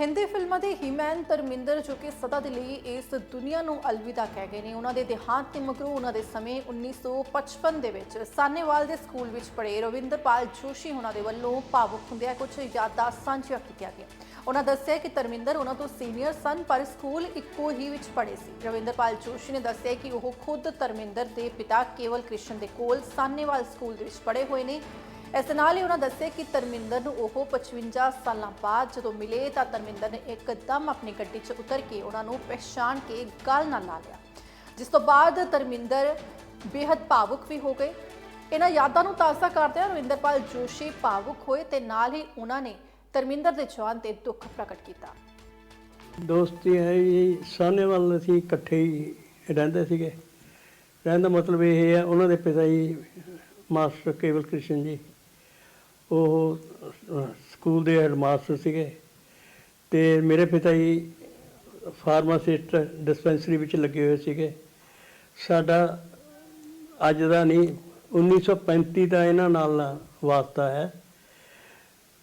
ਹਿੰਦੀ ਫਿਲਮਾਂ ਦੇ ਹੀਮੈਨ ਧਰਮਿੰਦਰ, ਜੋ ਕਿ ਸਦਾ ਦੇ ਲਈ ਇਸ ਦੁਨੀਆ ਨੂੰ ਅਲਵਿਦਾ ਕਹਿ ਗਏ ਨੇ, ਉਹਨਾਂ ਦੇ ਦੇਹਾਂਤ ਦੇ ਮਗਰੋਂ ਉਹਨਾਂ ਦੇ ਸਮੇਂ 1955 ਦੇ ਵਿੱਚ ਸਾਨੇਵਾਲ ਦੇ ਸਕੂਲ ਵਿੱਚ ਪੜ੍ਹੇ ਰਵਿੰਦਰਪਾਲ ਜੋਸ਼ੀ ਉਹਨਾਂ ਦੇ ਵੱਲੋਂ ਭਾਵੁਕ ਹੁੰਦਿਆਂ ਕੁਝ ਯਾਦਾਂ ਸਾਂਝੀਆਂ ਕੀਤੀਆਂ ਗਈਆਂ। ਉਹਨਾਂ ਦੱਸਿਆ ਕਿ ਧਰਮਿੰਦਰ ਉਹਨਾਂ ਤੋਂ ਸੀਨੀਅਰ ਸਨ, ਪਰ ਸਕੂਲ ਇੱਕੋ ਹੀ ਵਿੱਚ ਪੜ੍ਹੇ ਸੀ। ਰਵਿੰਦਰਪਾਲ ਜੋਸ਼ੀ ਨੇ ਦੱਸਿਆ ਕਿ ਉਹ ਖੁਦ ਧਰਮਿੰਦਰ ਦੇ ਪਿਤਾ ਕੇਵਲ ਕ੍ਰਿਸ਼ਨ ਦੇ ਕੋਲ ਸਾਨੇਵਾਲ ਸਕੂਲ ਦੇ ਵਿੱਚ ਪੜ੍ਹੇ ਹੋਏ ਨੇ ਇਸ ਦੇ ਨਾਲ ਹੀ ਉਹਨਾਂ ਦੱਸਿਆ ਕਿ ਧਰਮਿੰਦਰ ਨੂੰ ਉਹ 55 ਸਾਲਾਂ ਬਾਅਦ ਜਦੋਂ ਮਿਲੇ ਤਾਂ ਧਰਮਿੰਦਰ ਨੇ ਇੱਕਦਮ ਆਪਣੀ ਗੱਡੀ 'ਚ ਉਤਰ ਕੇ ਉਹਨਾਂ ਨੂੰ ਪਛਾਣ ਕੇ ਗੱਲ ਨਾਲ ਲਾ ਲਿਆ। ਜਿਸ ਤੋਂ ਬਾਅਦ ਧਰਮਿੰਦਰ ਬੇहद ਭਾਵੁਕ ਵੀ ਹੋ ਗਏ। ਇਹਨਾਂ ਯਾਦਾਂ ਨੂੰ ਤਾਜ਼ਾ ਕਰਦਿਆਂ ਰਵਿੰਦਰਪਾਲ ਜੋਸ਼ੀ ਭਾਵੁਕ ਹੋਏ ਤੇ ਨਾਲ ਹੀ ਉਹਨਾਂ ਨੇ ਧਰਮਿੰਦਰ ਦੇ ਜਵਾਨ ਤੇ ਦੁੱਖ ਪ੍ਰਗਟ ਕੀਤਾ। ਦੋਸਤੀ ਹੈ ਜੀ ਸਾਹਨੇਵਾਲ ਅਸੀਂ ਇਕੱਠੇ ਹੀ ਰਹਿੰਦੇ ਸੀਗੇ। ਰਹਿਣ ਦਾ ਮਤਲਬ ਇਹ ਹੈ, ਉਹਨਾਂ ਦੇ ਪਿਤਾ ਜੀ, ਮਾਸਟਰ ਕੇਵਲ ਕ੍ਰਿਸ਼ਨ ਜੀ। ਉਹ ਸਕੂਲ ਦੇ ਹੈਡਮਾਸਟਰ ਸੀਗੇ ਤੇ ਮੇਰੇ ਪਿਤਾ ਜੀ ਫਾਰਮਾਸਿਸਟ ਡਿਸਪੈਂਸਰੀ ਵਿੱਚ ਲੱਗੇ ਹੋਏ ਸੀਗੇ। ਸਾਡਾ ਅੱਜ ਦਾ ਨਹੀਂ 1935 ਦਾ ਇਹਨਾਂ ਨਾਲ ਵਾਸਤਾ ਹੈ।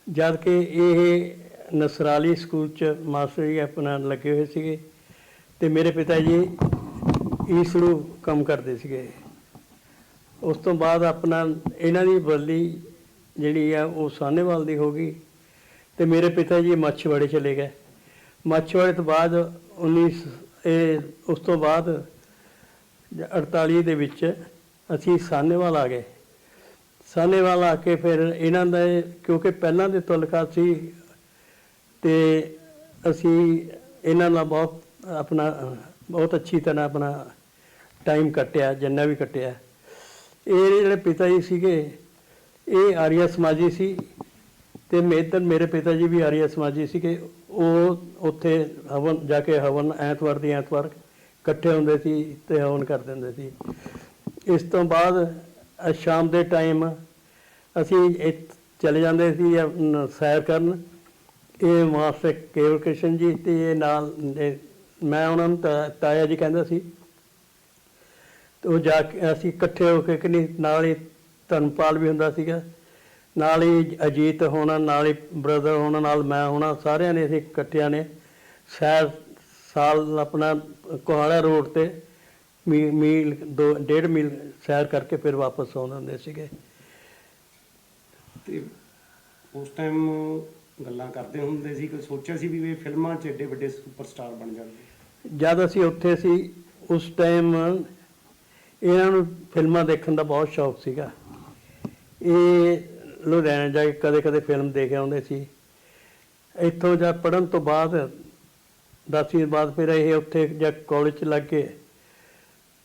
ਜਦ ਕਿ ਇਹ ਨਸਰਾਲੀ ਸਕੂਲ ਚ ਮਾਸਟਰ ਜੀ ਆਪਣਾ ਲੱਗੇ ਹੋਏ ਸੀਗੇ ਤੇ ਮੇਰੇ ਪਿਤਾ ਜੀ ਈਸੜੂ ਕੰਮ ਕਰਦੇ ਸੀਗੇ। ਉਸ ਤੋਂ ਬਾਅਦ ਆਪਣਾ ਇਹਨਾਂ ਦੀ ਬਦਲੀ ਜਿਹੜੀ ਆ, ਉਹ ਸਾਹਨੇਵਾਲ ਦੀ ਹੋ ਗਈ ਤੇ ਮੇਰੇ ਪਿਤਾ ਜੀ ਮੱਛਵਾੜੇ ਚਲੇ ਗਏ। ਮੱਛਵਾੜੇ ਤੋਂ ਬਾਅਦ 19 ਇਹ ਉਸ ਤੋਂ ਬਾਅਦ 48 ਦੇ ਵਿੱਚ ਅਸੀਂ ਸਾਹਨੇਵਾਲ ਆ ਗਏ। ਸਾਹਨੇਵਾਲ ਆ ਕੇ ਫਿਰ ਇਹਨਾਂ ਦਾ, ਕਿਉਂਕਿ ਪਹਿਲਾਂ ਦੇ ਤੁਲਕਾ ਸੀ ਤੇ ਅਸੀਂ ਇਹਨਾਂ ਨਾਲ ਬਹੁਤ ਆਪਣਾ, ਬਹੁਤ ਅੱਛੀ ਤਰ੍ਹਾਂ ਆਪਣਾ ਟਾਈਮ ਕੱਟਿਆ, ਜਿੰਨਾ ਵੀ ਕੱਟਿਆ। ਇਹ ਜਿਹੜੇ ਪਿਤਾ ਜੀ ਸੀਗੇ ਇਹ ਆਰੀਆ ਸਮਾਜੀ ਸੀ ਤੇ ਮੇਦਰ ਮੇਰੇ ਪਿਤਾ ਜੀ ਵੀ ਆਰੀਆ ਸਮਾਜੀ ਸੀਗੇ। ਉਹ ਉੱਥੇ ਹਵਨ ਜਾ ਕੇ ਹਵਨ ਐਤਵਾਰ ਦੀ ਐਤਵਾਰ ਇਕੱਠੇ ਹੁੰਦੇ ਸੀ ਤੇ ਹਵਨ ਕਰ ਦਿੰਦੇ ਸੀ। ਇਸ ਤੋਂ ਬਾਅਦ ਸ਼ਾਮ ਦੇ ਟਾਈਮ ਅਸੀਂ ਇਹ ਚਲੇ ਜਾਂਦੇ ਸੀ ਸੈਰ ਕਰਨ। ਇਹ ਮਾਸਟਰ ਕੇਵਲ ਕ੍ਰਿਸ਼ਨ ਜੀ ਤੇ ਇਹ ਨਾਲ ਮੈਂ ਉਹਨਾਂ ਨੂੰ ਤਾ- ਤਾਇਆ ਜੀ ਕਹਿੰਦਾ ਸੀ। ਤੇ ਉਹ ਜਾ ਕੇ ਅਸੀਂ ਇਕੱਠੇ ਹੋ ਕੇ ਕਿ ਨਾਲ ਹੀ ਧਰਮਪਾਲ ਵੀ ਹੁੰਦਾ ਸੀਗਾ। ਨਾਲ ਹੀ ਅਜੀਤ ਹੋਣਾ ਨਾਲ ਹੀ ਬ੍ਰਦਰ ਹੋਣਾ ਨਾਲ ਮੈਂ ਹੋਣਾ ਸਾਰਿਆਂ ਨੇ ਅਸੀਂ ਇਕੱਠਿਆਂ ਨੇ ਸੈਰ ਸਾਲ ਆਪਣਾ ਕੋਹਾੜਾ ਰੋਡ ਤੇ ਮੀ- ਮੀਲ ਦੋ ਡੇਢ ਮੀਲ ਸੈਰ ਕਰਕੇ ਫਿਰ ਵਾਪਸ ਆਉਂਦੇ ਹੁੰਦੇ ਸੀਗੇ। ਤੇ ਉਸ ਟਾਈਮ ਗੱਲਾਂ ਕਰਦੇ ਹੁੰਦੇ ਸੀ ਕਿ ਸੋਚਿਆ ਸੀ ਵੀ ਇਹ ਫਿਲਮਾਂ 'ਚ ਏਡੇ ਵੱਡੇ ਸੁਪਰਸਟਾਰ ਬਣ ਜਾਣਗੇ ਜਦ ਅਸੀਂ ਉੱਥੇ ਸੀ ਉਸ ਟਾਈਮ ਇਹਨਾਂ ਨੂੰ ਫਿਲਮਾਂ ਦੇਖਣ ਦਾ ਬਹੁਤ ਸ਼ੌਕ ਸੀਗਾ। ਇਹ ਲੁਧਿਆਣੇ ਜਾ ਕੇ ਕਦੇ-ਕਦੇ ਫਿਲਮ ਦੇਖ ਆਉਂਦੇ ਸੀ। ਇੱਥੋਂ ਜਾ ਪੜਨ ਤੋਂ ਬਾਅਦ ਦਸਵੀਂ ਬਾਅਦ ਫਿਰ ਇਹ ਉੱਥੇ ਜਾ ਕਾਲਜ ਚ ਲੱਗ ਗਏ।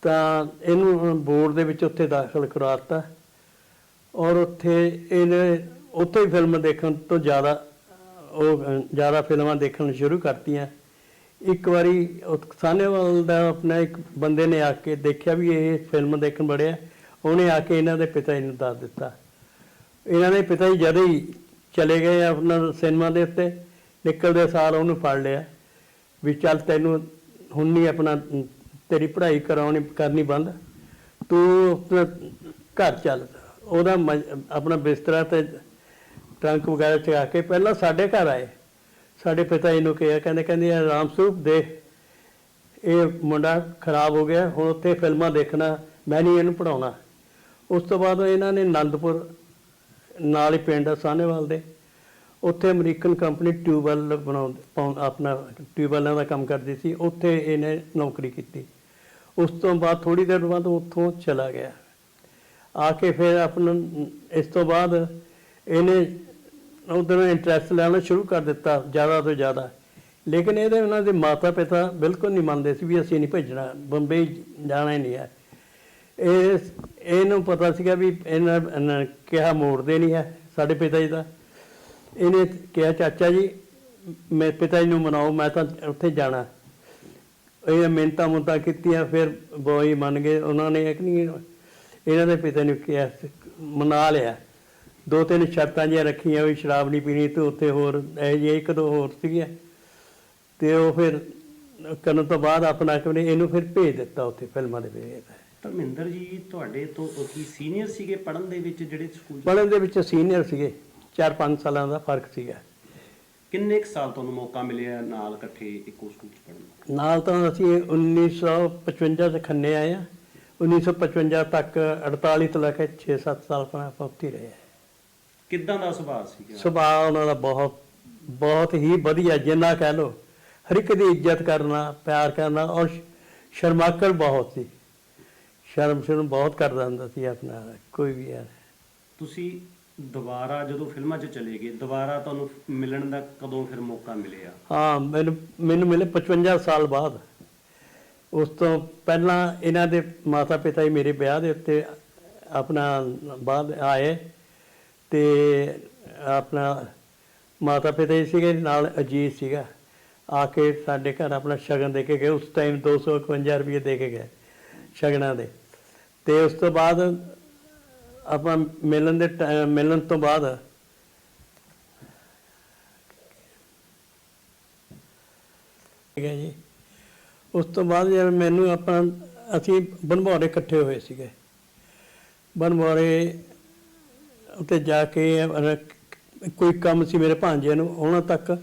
ਤਾਂ ਇਹਨੂੰ ਬੋਰਡ ਦੇ ਵਿੱਚ ਉੱਥੇ ਦਾਖਲ ਕਰਾਤਾ। ਔਰ ਉੱਥੇ ਇਹਨੇ ਉੱਥੇ ਹੀ ਫਿਲਮ ਦੇਖਣ ਤੋਂ ਜ਼ਿਆਦਾ, ਉਹ ਜ਼ਿਆਦਾ ਫਿਲਮਾਂ ਦੇਖਣ ਸ਼ੁਰੂ ਕਰਤੀਆਂ। ਇੱਕ ਵਾਰੀ ਉਹ ਸਾਹਨੇਵਾਲ ਦਾ ਆਪਣਾ ਇੱਕ ਬੰਦੇ ਨੇ ਆ ਕੇ ਦੇਖਿਆ ਵੀ ਇਹ ਫਿਲਮ ਦੇਖਣ ਬੜਿਆ ਉਹਨੇ ਆ ਕੇ ਇਹਨਾਂ ਦੇ ਪਿਤਾ ਜੀ ਨੂੰ ਦੱਸ ਦਿੱਤਾ। ਇਹਨਾਂ ਦੇ ਪਿਤਾ ਜੀ ਜਦੋਂ ਹੀ ਚਲੇ ਗਏ ਆਪਣਾ ਸਿਨੇਮਾ ਦੇ ਉੱਤੇ, ਨਿਕਲਦੇ ਸਾਰ ਉਹਨੂੰ ਫੜ ਲਿਆ ਵੀ ਚੱਲ ਤੈਨੂੰ ਹੁਣ ਨਹੀਂ ਆਪਣਾ, ਤੇਰੀ ਪੜ੍ਹਾਈ ਕਰਾਉਣੀ, ਕਰਨੀ ਬੰਦ। ਤੂੰ ਆਪਣਾ ਘਰ ਚੱਲ। ਉਹਦਾ ਮ- ਆਪਣਾ ਬਿਸਤਰਾ ਤੇ ਟਰੰਕ ਵਗੈਰਾ ਚਗਾ ਕੇ ਪਹਿਲਾਂ ਸਾਡੇ ਘਰ ਆਏ। ਸਾਡੇ ਪਿਤਾ ਜੀ ਨੂੰ ਕਿਹਾ, ਕਹਿੰਦੇ ਕਹਿੰਦੇ, "ਇਹ ਰਾਮ ਸਰੂਪ ਦੇਖ। ਇਹ ਮੁੰਡਾ ਖਰਾਬ ਹੋ ਗਿਆ, ਹੁਣ ਉੱਥੇ ਫਿਲਮਾਂ ਦੇਖਣਾ, ਮੈਂ ਨਹੀਂ ਇਹਨੂੰ ਪੜਾਉਣਾ ਉਸ ਤੋਂ ਬਾਅਦ ਇਹਨਾਂ ਨੇ ਆਨੰਦਪੁਰ ਨਾਲ ਹੀ ਪਿੰਡ ਆ ਸਾਹਨੇਵਾਲ ਦੇ। ਉੱਥੇ ਅਮਰੀਕਨ ਕੰਪਨੀ ਟਿਊਬਵੈਲ ਬਣਾਉਂਦੇ ਪਾਉਣ- ਆਪਣਾ ਟਿਊਬਵੈਲਾਂ ਦਾ ਕੰਮ ਕਰਦੀ ਸੀ। ਉੱਥੇ ਇਹਨੇ ਨੌਕਰੀ ਕੀਤੀ। ਉਸ ਤੋਂ ਬਾਅਦ ਥੋੜੀ ਦੇਰ ਬਾਅਦ ਉੱਥੋਂ ਚਲਾ ਗਿਆ। ਆ ਕੇ ਫਿਰ ਆਪਣਾ ਇਸ ਤੋਂ ਬਾਅਦ ਇਹਨੇ ਉਧਰ ਇੰਟਰਸਟ ਲੈਣਾ ਸ਼ੁਰੂ ਕਰ ਦਿੱਤਾ, ਜ਼ਿਆਦਾ ਤੋਂ ਜ਼ਿਆਦਾ। ਲੇਕਿਨ ਇਹਦੇ ਉਹਨਾਂ ਦੇ ਮਾਤਾ ਪਿਤਾ ਬਿਲਕੁਲ ਨਹੀਂ ਮੰਨਦੇ ਸੀ ਵੀ ਅਸੀਂ ਨਹੀਂ ਭੇਜਣਾ, ਬੰਬਈ ਜਾਣਾ ਹੀ ਨਹੀਂ ਹੈ। ਇਹ ਇਹਨੂੰ ਪਤਾ ਸੀਗਾ ਵੀ ਇਹਨਾਂ ਇਹਨਾਂ ਕਿਹਾ ਮੋੜਦੇ ਨਹੀਂ ਹੈ ਸਾਡੇ ਪਿਤਾ ਜੀ ਦਾ। ਇਹਨੇ ਕਿਹਾ, ਚਾਚਾ ਜੀ ਮੈਂ ਪਿਤਾ ਜੀ ਨੂੰ ਮਨਾਓ, ਮੈਂ ਤਾਂ ਉੱਥੇ ਜਾਣਾ। ਇਹ ਮਿੰਤਾ ਮੁੰਤਾ ਕੀਤੀਆਂ, ਫਿਰ ਬੋਈ ਮੰਨ ਗਏ, ਉਹਨਾਂ ਨੇ ਇੱਕ ਨਹੀਂ ਇਹਨਾਂ ਦੇ ਪਿਤਾ ਨੂੰ ਕਿਹਾ, ਮਨਾ ਲਿਆ। ਦੋ ਤਿੰਨ ਸ਼ਰਤਾਂ ਜਿਹੀਆਂ ਰੱਖੀਆਂ, ਵੀ ਸ਼ਰਾਬ ਨਹੀਂ ਪੀਣੀ, ਤੇ ਉੱਥੇ ਹੋਰ ਇਹ ਜਿਹੇ ਇੱਕ ਦੋ ਹੋਰ ਸੀਗੀਆਂ। ਤੇ ਉਹ ਫਿਰ ਕਰਨ ਤੋਂ ਬਾਅਦ ਆਪਣਾ ਕਿਉਂ ਇਹਨੂੰ ਫਿਰ ਭੇਜ ਦਿੱਤਾ ਉੱਥੇ ਫਿਲਮਾਂ ਦੇ ਵਿੱਚ। ਧਰਮਿੰਦਰ ਜੀ ਤੁਹਾਡੇ ਤੋਂ ਕੀ ਸੀਨੀਅਰ ਸੀਗੇ ਪੜਨ ਦੇ ਵਿੱਚ ਜਿਹੜੇ ਸਕੂਲ 'ਚ? ਪੜ੍ਹਨ ਦੇ ਵਿੱਚ ਸੀਨੀਅਰ ਸੀਗੇ 4-5 ਸਾਲਾਂ ਦਾ ਫ਼ਰਕ ਸੀਗਾ ਕਿੰਨੇ ਕੁ ਸਾਲ ਤੁਹਾਨੂੰ ਮੌਕਾ ਮਿਲਿਆ ਨਾਲ ਇਕੱਠੇ ਇੱਕੋ ਸਕੂਲ 'ਚ ਪੜ੍ਹਨ ਦਾ ਨਾਲ ਤਾਂ ਅਸੀਂ 1955 ਚ ਖੰਨੇ ਆਏ ਆ 1955 ਤੱਕ 48 ਤੋਂ ਲੈ ਕੇ 6-7 ਸਾਲ ਪਰ ਆਪਾਂ ਉੱਥੇ ਹੀ ਰਹੇ ਹਾਂ। ਕਿੱਦਾਂ ਦਾ ਸੁਭਾਅ ਸੀਗਾ ਸੁਭਾਅ ਉਹਨਾਂ ਦਾ ਬਹੁਤ ਬਹੁਤ ਹੀ ਵਧੀਆ ਜਿੰਨਾ ਕਹਿ ਲੋ ਹਰ ਇੱਕ ਦੀ ਇੱਜ਼ਤ ਕਰਨਾ ਪਿਆਰ ਕਰਨਾ ਔਰ ਸ਼- ਸ਼ਰਮਾਕਲ ਬਹੁਤ ਸੀ ਸ਼ਰਮ ਸ਼ਰਮ ਬਹੁਤ ਕਰਦਾ ਹੁੰਦਾ ਸੀ ਆਪਣਾ ਕੋਈ ਵੀ ਯਾਰ। ਤੁਸੀਂ ਦੁਬਾਰਾ ਜਦੋਂ ਫਿਲਮਾਂ 'ਚ ਚਲੇ ਗਏ ਦੁਬਾਰਾ ਤੁਹਾਨੂੰ ਮਿਲਣ ਦਾ ਕਦੋਂ ਫਿਰ ਮੌਕਾ ਮਿਲਿਆ? ਹਾਂ ਮੈਨੂੰ ਮੈਨੂੰ ਮਿਲੇ 55 ਸਾਲ ਬਾਅਦ। ਉਸ ਤੋਂ ਪਹਿਲਾਂ ਇਹਨਾਂ ਦੇ ਮਾਤਾ ਪਿਤਾ ਹੀ ਮੇਰੇ ਵਿਆਹ ਦੇ ਉੱਤੇ ਆਪਣਾ ਬਾਅਦ ਆਏ ਤੇ ਆਪਣਾ ਮਾਤਾ ਪਿਤਾ ਹੀ ਸੀਗੇ ਨਾਲ ਅਜੀਤ ਸੀਗਾ। ਆ ਕੇ ਸਾਡੇ ਘਰ ਆਪਣਾ ਸ਼ਗਨ ਦੇ ਕੇ ਗਏ। ਉਸ ਟਾਈਮ 251 ਰੁਪਏ ਦੇ ਕੇ ਗਏ। ਸ਼ਗਨਾਂ ਦੇ। ਤੇ ਉਸ ਤੋਂ ਬਾਅਦ ਆਪਾਂ ਮਿਲਣ ਦੇ ਟੈ- ਮਿਲਣ ਤੋਂ ਬਾਅਦ ਠੀਕ ਹੈ ਜੀ। ਉਸ ਤੋਂ ਬਾਅਦ ਜਦ ਮੈਨੂੰ ਆਪਾਂ, ਅਸੀਂ ਬਨਭੌਰੇ ਇਕੱਠੇ ਹੋਏ ਸੀਗੇ। ਬਨਭੌਰੇ ਉੱਤੇ ਜਾ ਕੇ ਕੋਈ ਕੰਮ ਸੀ ਮੇਰੇ ਭਾਂਜੇ ਨੂੰ, ਉਹਨਾਂ ਤੱਕ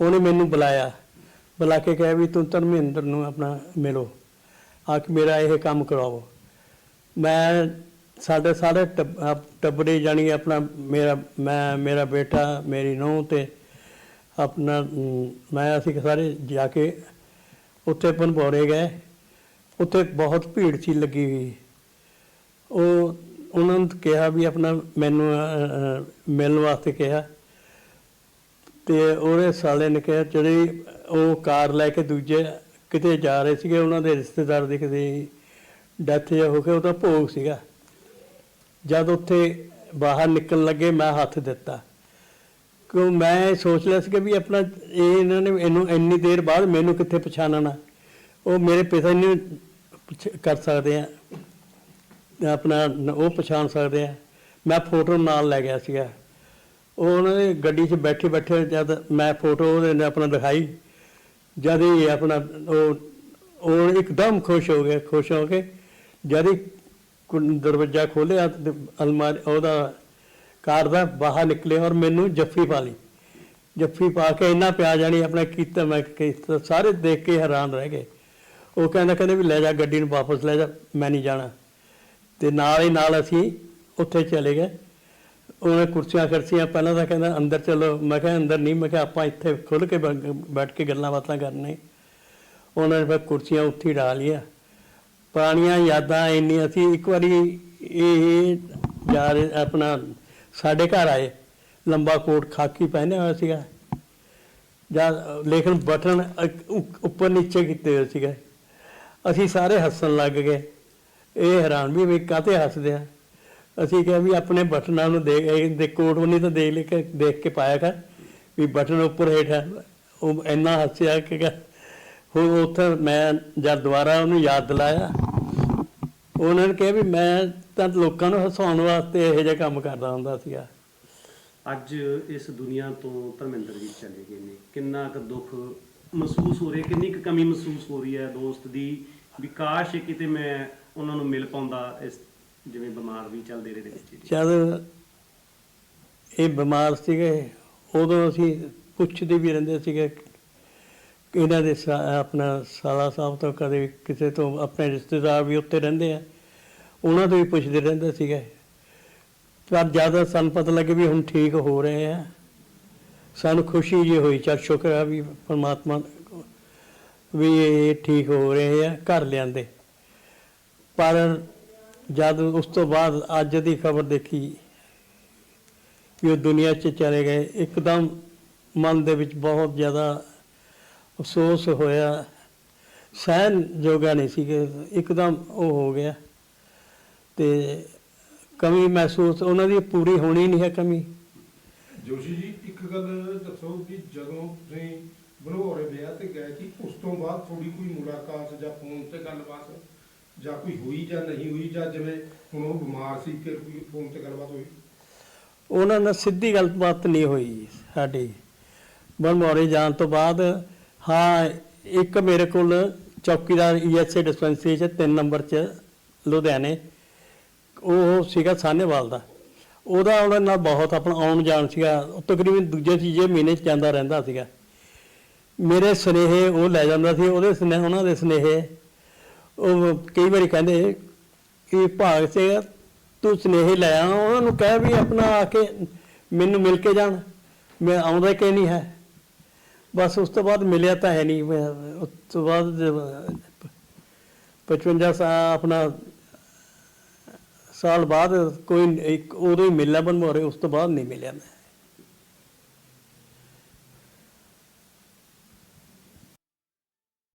ਉਹਨੇ ਮੈਨੂੰ ਬੁਲਾਇਆ। ਬੁਲਾ ਕੇ ਕਿਹਾ ਵੀ ਤੂੰ ਧਰਮਿੰਦਰ ਨੂੰ ਆਪਣਾ ਮਿਲੋ। ਆ ਕੇ ਮੇਰਾ ਇਹ ਕੰਮ ਕਰਾਓ। ਮੈਂ ਸਾਡੇ ਸਾਰੇ ਟੱਬ- ਆਹ ਟੱਬਰੇ ਜਾਣੀ ਆਪਣਾ ਮੇਰਾ, ਮੈਂ, ਮੇਰਾ ਬੇਟਾ, ਮੇਰੀ ਨੂੰਹ ਤੇ ਆਪਣਾ ਮੈਂ ਅਸੀਂ ਸਾਰੇ ਜਾ ਕੇ ਉੱਥੇ ਪਨਪੌਰੇ ਗਏ। ਉੱਥੇ ਬਹੁਤ ਭੀੜ ਸੀ ਲੱਗੀ ਹੋਈ। ਉਹ, ਉਹਨਾਂ ਨੂੰ ਕਿਹਾ ਵੀ ਆਪਣਾ ਮੈਨੂੰ ਮਿਲਣ ਵਾਸਤੇ ਕਿਹਾ। ਤੇ ਉਹਦੇ ਸਾਲੇ ਨੇ ਕਿਹਾ, ਜਿਹੜੀ ਉਹ ਕਾਰ ਲੈ ਕੇ ਦੂਜੇ ਕਿਤੇ ਜਾ ਰਹੇ ਸੀਗੇ, ਉਹਨਾਂ ਦੇ ਰਿਸ਼ਤੇਦਾਰ ਦੀ ਕਿਤੇ ਡੈਥ ਹੋ ਕੇ ਉਹਦਾ ਭੋਗ ਸੀਗਾ। ਜਦ ਉੱਥੇ ਬਾਹਰ ਨਿਕਲਣ ਲੱਗੇ, ਮੈਂ ਹੱਥ ਦਿੱਤਾ। ਕਿਉਂ ਮੈਂ ਸੋਚ ਲਿਆ ਸੀ ਕਿ ਵੀ ਆਪਣਾ ਇਹ ਇਹਨਾਂ ਨੇ ਇਹਨੂੰ ਇੰਨੀ ਦੇਰ ਬਾਅਦ ਮੈਨੂੰ ਕਿੱਥੇ ਪਛਾਣਨਾ। ਉਹ ਮੇਰੇ ਪਿਤਾ ਨੂੰ ਪਛ- ਕਰ ਸਕਦੇ ਆ। ਆਪਣਾ ਉਹ ਪਛਾਣ ਸਕਦੇ ਆ। ਮੈਂ ਫੋਟੋ ਨਾਲ ਲੈ ਗਿਆ ਸੀਗਾ। ਉਹ ਉਹਨਾਂ ਦੀ ਗੱਡੀ 'ਚ ਬੈਠੇ ਬੈਠੇ ਜਦ ਮੈਂ ਫੋਟੋ ਉਹਦੇ ਨੇ ਆਪਣਾ ਦਿਖਾਈ। ਜਦ ਹੀ ਆਪਣਾ ਉਹ ਉਹ ਇੱਕਦਮ ਖੁਸ਼ ਹੋ ਗਿਆ ਖੁਸ਼ ਹੋ ਕੇ ਜਦ ਹੀ ਦਰਵਾਜ਼ਾ ਖੋਲ੍ਹਿਆ ਤੇ ਅਲਮਾਰੀ, ਉਹਦਾ ਕਾਰ ਦਾ ਬਾਹਰ ਨਿਕਲੇ ਔਰ ਮੈਨੂੰ ਜੱਫੀ ਪਾ ਲਈ। ਜੱਫੀ ਪਾ ਕੇ ਇੰਨਾ ਪਿਆ ਜਾਣੀ ਆਪਣਾ ਕੀਤਾ ਮੈਂ ਕੀਤਾ ਸਾਰੇ ਦੇਖ ਕੇ ਹੈਰਾਨ ਰਹਿ ਗਏ। ਉਹ ਕਹਿੰਦਾ, ਕਹਿੰਦੇ ਵੀ ਲੈ ਜਾ ਗੱਡੀ ਨੂੰ ਵਾਪਸ ਲੈ ਜਾ, ਮੈਂ ਨਹੀਂ ਜਾਣਾ। ਤੇ ਨਾਲ ਹੀ ਨਾਲ ਅਸੀਂ ਉੱਥੇ ਚਲੇ ਗਏ। ਉਹਨੇ ਕੁਰਸੀਆਂ ਕਰਸੀਆਂ ਪਹਿਲਾਂ ਤਾਂ ਕਹਿੰਦਾ ਅੰਦਰ ਚਲੋ। ਮੈਂ ਕਿਹਾ ਅੰਦਰ ਨਹੀਂ, ਮੈਂ ਕਿਹਾ ਆਪਾਂ ਇੱਥੇ ਖੁੱਲ ਕੇ ਬੈ- ਬੈਠ ਕੇ ਗੱਲਾਂ ਬਾਤਾਂ ਕਰਨੇ। ਉਹਨਾਂ ਨੇ ਫਿਰ ਕੁਰਸੀਆਂ ਉੱਥੇ ਹੀ ਢਾ ਲਈਆਂ। ਪੁਰਾਣੀਆਂ ਯਾਦਾਂ ਇੰਨੀ ਅਸੀਂ ਇੱਕ ਵਾਰੀ ਇਹ ਯਾਰ ਆਪਣਾ ਸਾਡੇ ਘਰ ਆਏ। ਲੰਬਾ ਕੋਟ ਖਾਕੀ ਪਹਿਨਿਆ ਹੋਇਆ ਸੀਗਾ। ਜਾਂ ਲੇਕਿਨ ਬਟਨ ਉੱਪਰ ਨੀਚੇ ਕੀਤੇ ਹੋਏ ਸੀਗੇ। ਅਸੀਂ ਸਾਰੇ ਹੱਸਣ ਲੱਗ ਗਏ। ਇਹ ਹੈਰਾਨ ਵੀ ਵੀ ਕਾਤੇ ਹੱਸਦੇ ਆ। ਅਸੀਂ ਕਿਹਾ ਵੀ ਆਪਣੇ ਬਟਨਾਂ ਨੂੰ ਦੇਖ ਦੇ ਕੋਟ ਨਹੀਂ ਤਾਂ ਦੇਖ ਲੈ ਕੇ ਦੇਖ ਕੇ ਪਾਇਆ ਕਰ, ਵੀ ਬਟਨ ਉੱਪਰ ਹੇਠ ਹੈ ਉਹ ਇੰਨਾ ਹੱਸਿਆ ਕਿ ਕਿਹਾ- ਹੁਣ ਉੱਥੇ ਮੈਂ ਜਦ ਦੁਬਾਰਾ ਉਹਨੂੰ ਯਾਦ ਦਿਲਾਇਆ, ਉਹਨਾਂ ਨੇ ਕਿਹਾ ਵੀ ਮੈਂ ਤਾਂ ਲੋਕਾਂ ਨੂੰ ਹਸਾਉਣ ਵਾਸਤੇ ਇਹੋ ਜਿਹਾ ਕੰਮ ਕਰਦਾ ਹੁੰਦਾ ਸੀਗਾ। ਅੱਜ ਇਸ ਦੁਨੀਆ ਤੋਂ ਧਰਮਿੰਦਰ ਜੀ ਚਲੇ ਗਏ ਨੇ। ਕਿੰਨਾ ਕੁ ਦੁੱਖ ਮਹਿਸੂਸ ਹੋ ਰਿਹਾ, ਕਿੰਨੀ ਕੁ ਕਮੀ ਮਹਿਸੂਸ ਹੋ ਰਹੀ ਹੈ ਦੋਸਤ ਦੀ ਵਿਕਾਸ਼ ਕਿਤੇ ਮੈਂ ਉਹਨਾਂ ਨੂੰ ਮਿਲ ਪਾਉਂਦਾ ਇਸ ਜਿਵੇਂ ਬਿਮਾਰ ਵੀ ਚੱਲਦੇ ਰਹੇ ਦੇ ਵਿੱਚ ਜੀ। ਜਦ ਇਹ ਬਿਮਾਰ ਸੀਗੇ, ਉਦੋਂ ਅਸੀਂ ਪੁੱਛਦੇ ਵੀ ਰਹਿੰਦੇ ਸੀਗੇ ਇਹਨਾਂ ਦੇ ਸਾ- ਆਪਣਾ ਸਾਲਾ ਸਾਹਿਬ ਤੋਂ ਕਦੇ ਕਿਸੇ ਤੋਂ ਆਪਣੇ ਰਿਸ਼ਤੇਦਾਰ ਵੀ ਉੱਥੇ ਰਹਿੰਦੇ ਆ, ਉਹਨਾਂ ਤੋਂ ਵੀ ਪੁੱਛਦੇ ਰਹਿੰਦੇ ਸੀਗੇ ਪਰ ਜ਼ਿਆਦਾ ਸਾਨੂੰ ਪਤਾ ਲੱਗੇ ਵੀ ਹੁਣ ਠੀਕ ਹੋ ਰਹੇ ਆ, ਸਾਨੂੰ ਖੁਸ਼ੀ ਜੀ ਹੋਈ, ਚਲ ਸ਼ੁਕਰ ਆ ਵੀ ਪਰਮਾਤਮਾ ਵੀ ਇਹ ਠੀਕ ਹੋ ਰਹੇ ਆ, ਘਰ ਲਿਆਂਦੇ ਪਰ ਜਦ ਉਸ ਤੋਂ ਬਾਅਦ ਅੱਜ ਦੀ ਖਬਰ ਦੇਖੀ ਵੀ ਉਹ ਦੁਨੀਆ 'ਚ ਚਲੇ ਗਏ, ਇੱਕਦਮ ਮਨ ਦੇ ਵਿੱਚ ਬਹੁਤ ਜ਼ਿਆਦਾ ਅਫਸੋਸ ਹੋਇਆ। ਸਹਿਨ ਜੋਗਾ ਨਹੀਂ ਸੀ ਕਿ ਇੱਕਦਮ ਉਹ ਹੋ ਗਿਆ ਤੇ ਕਮੀ ਮਹਿਸੂਸ, ਉਹਨਾਂ ਦੀ ਪੂਰੀ ਹੋਣੀ ਨਹੀਂ ਹੈ ਕਮੀ। ਜੋਸ਼ੀ ਜੀ, ਇੱਕ ਗੱਲ ਦੱਸੋ ਕਿ ਜਦੋਂ ਤੁਸੀਂ ਬਨੋਰੇ ਵਿਆਹ ਤੇ ਗਏ ਸੀ, ਉਸ ਤੋਂ ਬਾਅਦ ਥੋੜੀ ਕੋਈ ਮੁਲਾਕਾਤ ਜਾਂ ਫੋਨ ਤੇ ਗੱਲਬਾਤ ਜਾਂ ਕੋਈ ਹੋਈ ਜਾਂ ਨਹੀਂ ਹੋਈ, ਜਾਂ ਜਿਵੇਂ ਹੁਣ ਉਹ ਬਿਮਾਰ ਸੀ ਕਿ ਕੋਈ ਫੋਨ ਤੇ ਗੱਲਬਾਤ ਹੋਈ? ਉਹਨਾਂ ਨਾਲ ਸਿੱਧੀ ਗੱਲਬਾਤ ਨਹੀਂ ਹੋਈ ਸਾਡੀ। ਬਨਮੋਰੇ ਜਾਣ ਤੋਂ ਬਾਅਦ, ਹਾਂ, ਇੱਕ ਮੇਰੇ ਕੋਲ ਚੌਕੀਦਾਰ ਈਐਸਏ ਡਿਸਪੈਂਸਰੀ 'ਚ 3 ਨੰਬਰ 'ਚ ਲੁਧਿਆਣੇ, ਉਹ ਸੀਗਾ ਸਾਨੇਵਾਲ ਦਾ। ਉਹਦਾ ਉਹਨਾਂ ਨਾਲ ਬਹੁਤ ਆਪਣਾ ਆਉਣ ਜਾਣ ਸੀਗਾ, ਉਹ ਤਕਰੀਬਨ ਦੂਜੇ ਤੀਜੇ ਮਹੀਨੇ ਚ ਜਾਂਦਾ ਰਹਿੰਦਾ ਸੀਗਾ। ਮੇਰੇ ਸੁਨੇਹੇ ਉਹ ਲੈ ਜਾਂਦਾ ਸੀ, ਉਹਦੇ ਸੁਨੇਹੇ ਉਹਨਾਂ ਦੇ ਸੁਨੇਹੇ ਉਹ ਕਈ ਵਾਰੀ ਕਹਿੰਦੇ ਕਿ ਭਾਗ ਸਿੰਘ ਤੂੰ ਸੁਨੇਹੇ ਲੈ ਆ। ਉਹਨਾਂ ਨੂੰ ਕਹਿ ਵੀ ਆਪਣਾ ਆ ਕੇ ਮੈਨੂੰ ਮਿਲ ਕੇ ਜਾਣ। ਮੈਂ ਆਉਂਦਾ ਕਿ ਨਹੀਂ ਹੈ? ਬਸ ਉਸ ਤੋਂ ਬਾਅਦ ਮਿਲਿਆ ਤਾਂ ਹੈ ਨਹੀਂ। ਮੈਂ ਉਸ ਤੋਂ ਬਾਅਦ ਜਦ 55 ਸਾਲ ਆਪਣਾ ਸਾਲ ਬਾਅਦ ਕੋਈ ਇੱਕ ਉਦੋਂ ਹੀ ਮਿਲਿਆ ਬਣ ਮੋਰੇ ਉਸ ਤੋਂ ਬਾਅਦ ਨਹੀਂ ਮਿਲਿਆ ਮੈਂ।